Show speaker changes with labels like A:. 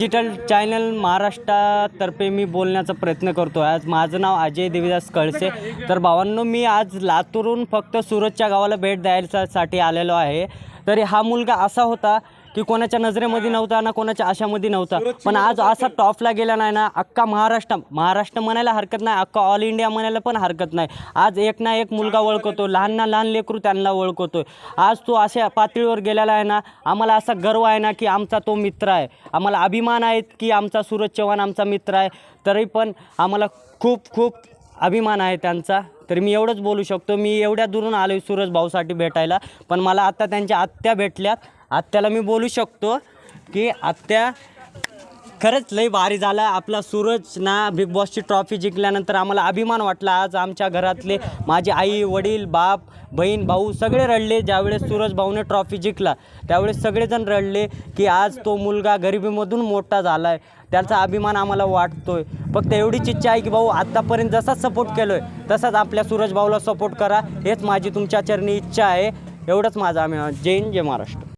A: Digital channel महाराष्ट्रातर्फे मी बोलण्याचा प्रयत्न करतो आज माझं नाव अजय देवीदास कळसे. तर भावांनो मी आज लातूरून फक्त सुरतच्या गावाला भेट द्यायसाठी आलेलो आहे. तरी हा मुलगा असा होता की कोणाच्या नजरेमध्ये नव्हता ना कोणाच्या आशामध्ये नव्हता. पण आज असा टॉपला गेला नाही ना अख्खा महाराष्ट्र महाराष्ट्र म्हणायला हरकत नाही अख्खा ऑल इंडिया म्हणायला पण हरकत नाही. आज एक ना एक मुलगा ओळखतो लहान ना लहान लेकरू त्यांना ओळखतोय. आज तो अशा पातळीवर गेलेला आहे ना आम्हाला असा गर्व आहे ना की आमचा तो मित्र आहे. आम्हाला अभिमान आहे की आमचा सूरज चव्हाण आमचा मित्र आहे. तरी पण आम्हाला खूप खूप अभिमान आहे त्यांचा. तर मी एवढंच बोलू शकतो मी एवढ्या दुरून आलो सूरज भाऊसाठी भेटायला. पण मला आत्ता त्यांच्या आत्या भेटल्यात. आत्याला मी बोलू शकतो की आत्या खरंच लई भारी झाला. आपला सूरज ना बिग बॉसची ट्रॉफी जिंकल्यानंतर आम्हाला अभिमान वाटला. आज आमच्या घरातले माझे आई वडील बाप बहीण भाऊ सगळे रडले. ज्यावेळेस सूरज भाऊने ट्रॉफी जिंकला त्यावेळेस सगळेजण रडले की आज तो मुलगा गरिबीमधून मोठा झाला आहे त्याचा अभिमान आम्हाला वाटतो आहे फक्त एवढीच इच्छा आहे की भाऊ आत्तापर्यंत जसाच सपोर्ट केलो आहे तसाच आपल्या सूरज भाऊला सपोर्ट करा. हेच माझी तुमच्या चरणी इच्छा आहे. एवढंच माझा आम्ही जय हिंद जय महाराष्ट्र.